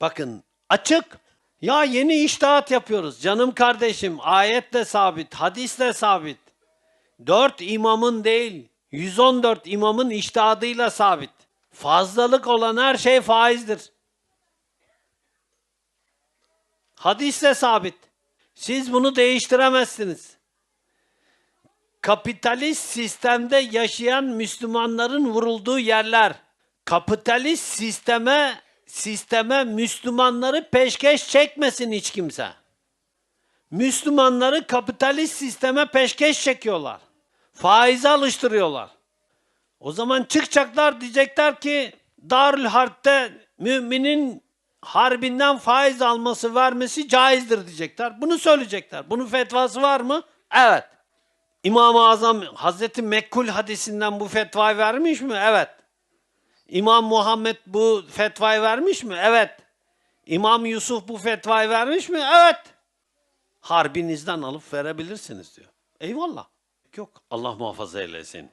Bakın açık. Ya yeni iştahat yapıyoruz. Canım kardeşim ayet de sabit, hadis de sabit. Dört imamın değil, 114 imamın iştihadıyla sabit. Fazlalık olan her şey faizdir. Hadis de sabit. Siz bunu değiştiremezsiniz. Kapitalist sistemde yaşayan Müslümanların vurulduğu yerler. Kapitalist sisteme sisteme Müslümanları peşkeş çekmesin hiç kimse. Müslümanları kapitalist sisteme peşkeş çekiyorlar. Faize alıştırıyorlar. O zaman çıkacaklar diyecekler ki Darül Harp'te müminin harbinden faiz alması vermesi caizdir diyecekler. Bunu söyleyecekler. Bunun fetvası var mı? Evet. İmam-ı Azam Hazreti Mekkul hadisinden bu fetvayı vermiş mi? Evet. İmam Muhammed bu fetvayı vermiş mi? Evet. İmam Yusuf bu fetvayı vermiş mi? Evet. Harbinizden alıp verebilirsiniz diyor. Eyvallah. Yok. Allah muhafaza eylesin.